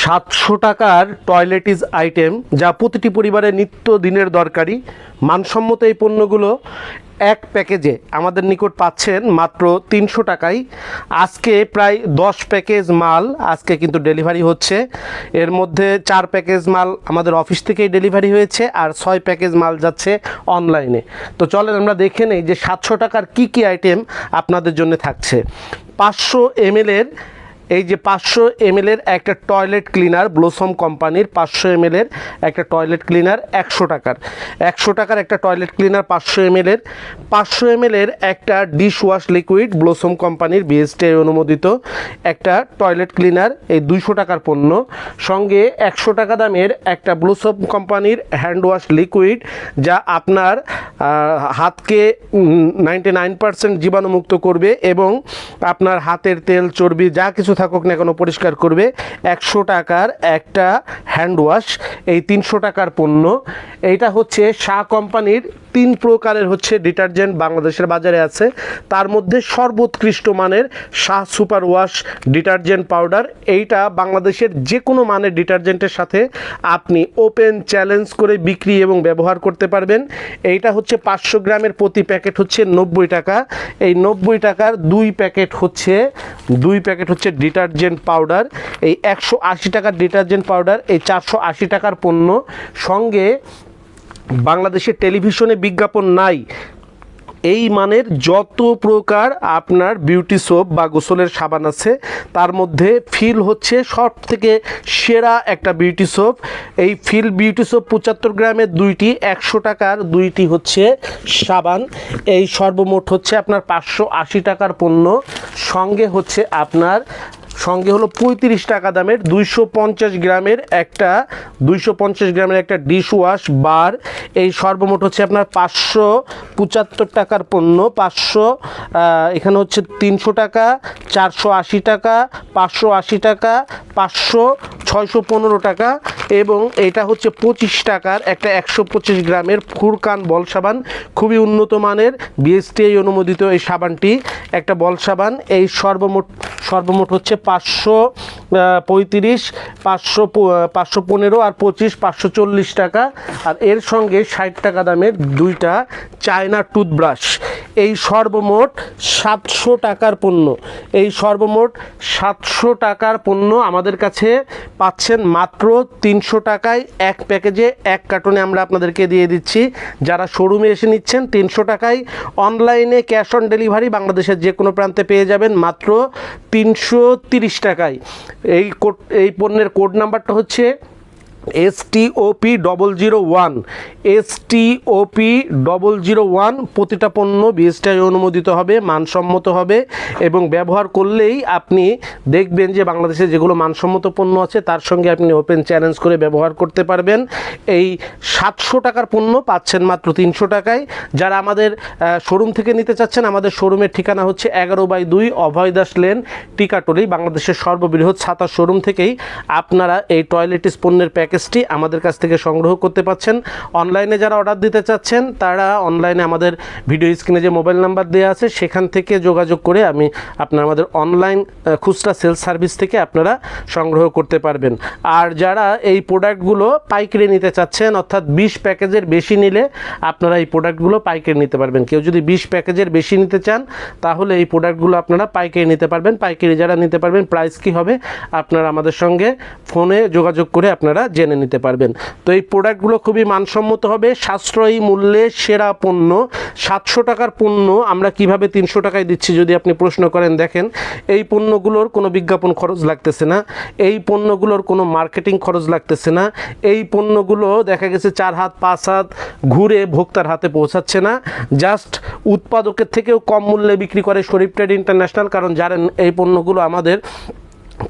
সাতশো টাকার toiletries item যা প্রতিটি পরিবারের নিত্য দিনের দরকারি। মানসম্মত এই পণ্যগুলো এক প্যাকেজে আমাদের নিকট পাচ্ছেন মাত্র তিনশো টাকায়। আজকে প্রায় দশ প্যাকেজ মাল আজকে কিন্তু ডেলিভারি হচ্ছে। এর মধ্যে চার প্যাকেজ মাল আমাদের অফিস থেকেই ডেলিভারি হয়েছে আর ছয় প্যাকেজ মাল যাচ্ছে অনলাইনে। তো চলেন আমরা দেখে নেই যে সাতশো টাকার কি কি আইটেম আপনাদের জন্য থাকছে। পাঁচশো এমএলের এই যে পাঁচশো এমএলের একটা টয়লেট ক্লিনার ব্লোসম কোম্পানির পাঁচশো এমএলের একটা টয়লেট ক্লিনার একশো টাকার। একশো টাকার একটা টয়লেট ক্লিনার পাঁচশো এমএলের পাঁচশো এমএলের একটা ডিশ ওয়াশ লিকুইড ব্লোসম কোম্পানির বিএসটিআই অনুমোদিত একটা টয়লেট ক্লিনার এই দুইশো টাকার পণ্য। সঙ্গে একশো টাকা দামের একটা ব্লোসম কোম্পানির হ্যান্ড ওয়াশ লিকুইড যা আপনার হাতকে নাইনটি নাইন পার্সেন্ট জীবাণুমুক্ত করবে এবং আপনার হাতের তেল, চর্বি যা কিছু থাকুক না কেন পরিষ্কার করবে। একশো টাকার একটা হ্যান্ড ওয়াশ এই তিনশো টাকার পণ্য। এইটা হচ্ছে শাহ কোম্পানির তিন প্রকারের হচ্ছে ডিটারজেন্ট বাংলাদেশের বাজারে আছে। তার মধ্যে সর্বোৎকৃষ্ট মানের Shah super wash detergent powder. এইটা বাংলাদেশের যে কোনো মানের ডিটারজেন্টের সাথে আপনি ওপেন চ্যালেঞ্জ করে বিক্রি এবং ব্যবহার করতে পারবেন। এইটা হচ্ছে পাঁচশো গ্রামের প্রতি প্যাকেট হচ্ছে নব্বই টাকা। এই নব্বই টাকার দুই প্যাকেট হচ্ছে, দুই প্যাকেট হচ্ছে ডিটারজেন্ট পাউডার। এই একশো আশি টাকার ডিটারজেন্ট পাউডার, এই চারশো আশি টাকার পণ্য। সঙ্গে বাংলাদেশের টেলিভিশনে বিজ্ঞাপন নাই। এই মানের যত প্রকার আপনার বিউটি সোপ বা গোসলের সাবান আছে, তার মধ্যে ফিল হচ্ছে সব থেকে সেরা একটা বিউটি সোপ এই ফিল বিউটি সোপ পঁচাত্তর গ্রামের দুইটি, একশো টাকার দুইটি হচ্ছে সাবান। এই সর্বমোট হচ্ছে আপনার পাঁচশো আশি টাকার পণ্য। সঙ্গে হচ্ছে আপনার সঙ্গে হলো পঁয়ত্রিশ টাকা দামের দুইশো পঞ্চাশ গ্রামের একটা, দুইশো পঞ্চাশ গ্রামের একটা ডিশ ওয়াশ বার এই সর্বমোট হচ্ছে আপনার পাঁচশো পঁচাত্তর টাকার পণ্য, পাঁচশো এখানে হচ্ছে তিনশো টাকা, চারশো আশি টাকা, পাঁচশো আশি টাকা, পাঁচশো, ছয়শো পনেরো টাকা এবং এটা হচ্ছে পঁচিশ টাকার একটা একশো পঁচিশ গ্রামের ফুরকান বল সাবান, খুবই উন্নত মানের বিএসটিআই অনুমোদিত এই সাবানটি, একটা বল সাবান। এই সর্বমোট সর্বমোট হচ্ছে পাঁচশো পঁয়ত্রিশ, পাঁচশো পাঁচশো পনেরো আর পঁচিশ, পাঁচশো চল্লিশ টাকা। আর এর সঙ্গে ষাট টাকা দামের দুইটা চায়না টুথব্রাশ। এই সর্বমোট সাতশো টাকার পণ্য। এই সর্বমোট সাতশো টাকার পণ্য আমাদের কাছে পাচ্ছেন মাত্র তিনশো টাকায় এক প্যাকেজে। এক কার্টনে আমরা আপনাদেরকে দিয়ে দিচ্ছি। যারা শোরুমে এসে নিচ্ছেন, তিনশো টাকায় অনলাইনে ক্যাশ অন ডেলিভারি বাংলাদেশের যে কোনো প্রান্তে পেয়ে যাবেন মাত্র তিনশো টাকায়। এই কোড, এই পণ্যের কোড নাম্বারটা হচ্ছে S T double zero one S T double zero one প্রতিটা পণ্য বিএসটিআই অনুমোদিত হবে, মানসম্মত হবে এবং ব্যবহার করলেই আপনি দেখবেন যে বাংলাদেশে যেগুলো মানসম্মত পণ্য আছে, তার সঙ্গে আপনি ওপেন চ্যালেঞ্জ করে ব্যবহার করতে পারবেন। এই সাতশো টাকার পণ্য পাচ্ছেন মাত্র তিনশো টাকায়। যারা আমাদের শোরুম থেকে নিতে চাচ্ছেন, আমাদের শোরুমের ঠিকানা হচ্ছে এগারো বাই দুই অভয় দাস লেন, টিকাটলি, বাংলাদেশের সর্ববৃহৎ ছাতা শোরুম থেকেই আপনারা এই টয়লেটিস পণ্যের প্যাকেজটি আমাদের কাছ থেকে সংগ্রহ করতে পাচ্ছেন। অনলাইনে যারা অর্ডার দিতে চাচ্ছেন, তারা অনলাইনে আমাদের ভিডিও স্ক্রিনে যে মোবাইল নাম্বার দেওয়া আছে, সেখান থেকে যোগাযোগ করে আমি আপনার আমাদের অনলাইন খুচরা সেলস সার্ভিস থেকে আপনারা সংগ্রহ করতে পারবেন। আর যারা এই প্রোডাক্টগুলো পাইকারি নিতে চাচ্ছেন, অর্থাৎ বিশ প্যাকেজের বেশি নিলে আপনারা এই প্রোডাক্টগুলো পাইকারি নিতে পারবেন। কেউ যদি বিশ প্যাকেজের বেশি নিতে চান, তাহলে এই প্রোডাক্টগুলো আপনারা পাইকারি নিতে পারবেন। পাইকারি যারা নিতে পারবেন, প্রাইস কী হবে? আপনারা আমাদের সঙ্গে ফোনে যোগাযোগ করে আপনারা জেনে নিতে পারবেন। তো এই প্রোডাক্টগুলো খুবই মানসম্মত হবে। সাশ্রয়ী মূল্যে সেরা পণ্য। সাতশো টাকার পণ্য আমরা কীভাবে তিনশো টাকায় দিচ্ছি যদি আপনি প্রশ্ন করেন, দেখেন। এই পণ্যগুলোর কোনো বিজ্ঞাপন খরচ লাগতেছে না। এই পণ্যগুলোর কোনো মার্কেটিং খরচ লাগতেছে না। এই পণ্যগুলো দেখা গেছে চার হাত, পাঁচ হাত ঘুরে ভোক্তার হাতে পৌঁছাচ্ছে না। জাস্ট উৎপাদকের থেকেও কম মূল্যে বিক্রি করে শরীফ ট্রেড ইন্টারন্যাশনাল, কারণ জানেন এই পণ্যগুলো আমাদের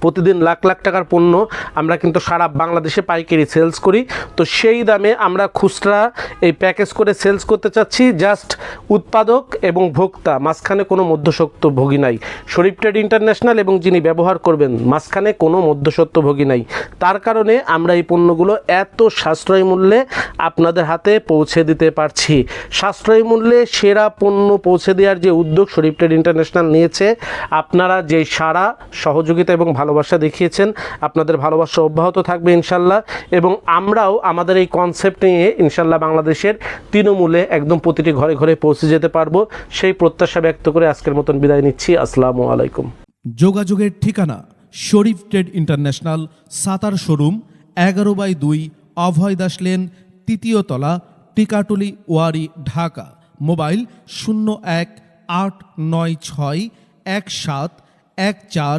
প্রতিদিন লাখ লাখ টাকার পণ্য আমরা কিন্তু সারা বাংলাদেশে পাইকারি সেলস করি। তো সেই দামে আমরা খুচরা এই প্যাকেজ করে সেলস করতে চাচ্ছি। জাস্ট উৎপাদক এবং ভোক্তা, মাঝখানে কোনো মধ্যসত্ত্ব ভোগী নাই। শরীফ ট্রেড ইন্টারন্যাশনাল এবং যিনি ব্যবহার করবেন, মাঝখানে কোনো মধ্যসত্ত্ব ভোগী নাই। তার কারণে আমরা এই পণ্যগুলো এত সাশ্রয় মূল্যে আপনাদের হাতে পৌঁছে দিতে পারছি। সাশ্রয় মূল্যে সেরা পণ্য পৌঁছে দেওয়ার যে উদ্যোগ শরীফ ট্রেড ইন্টারন্যাশনাল নিয়েছে, আপনারা যে সারা সহযোগিতা এবং ভালোবাসা দেখিয়েছেন। আপনাদের ভালোবাসা অব্যাহত থাকবে ইনশাল্লাহ। এবং আমরাও আমাদের এই কনসেপ্ট নিয়ে ইনশাল্লাহ বাংলাদেশের তৃণমূলে একদম প্রতিটি ঘরে ঘরে পৌঁছে যেতে পারব। সেই প্রত্যাশা ব্যক্ত করে আজকের মতন বিদায় নিচ্ছি। আসসালামু আলাইকুম। যোগাযোগের ঠিকানা শরীফ ট্রেড ইন্টারন্যাশনাল সাতার শোরুম, এগারো বাই দুই অভয় দাস লেন, তৃতীয় তলা, টিকাটুলি, ওয়ারি, ঢাকা। মোবাইল শূন্য এক আট নয় ছয় এক সাত এক চার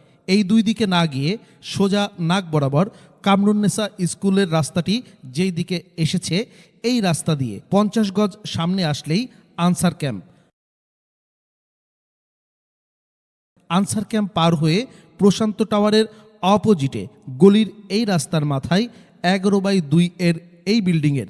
এই দুই দিকে না গিয়ে সোজা নাক বরাবর কামরুন্নেসা স্কুলের রাস্তাটি যেই দিকে এসেছে, এই রাস্তা দিয়ে পঞ্চাশ গজ সামনে আসলেই আনসার ক্যাম্প। আনসার ক্যাম্প পার হয়ে প্রশান্ত টাওয়ারের অপোজিটে গলির এই রাস্তার মাথায় এগারো বাই দুই এর এই বিল্ডিংয়ের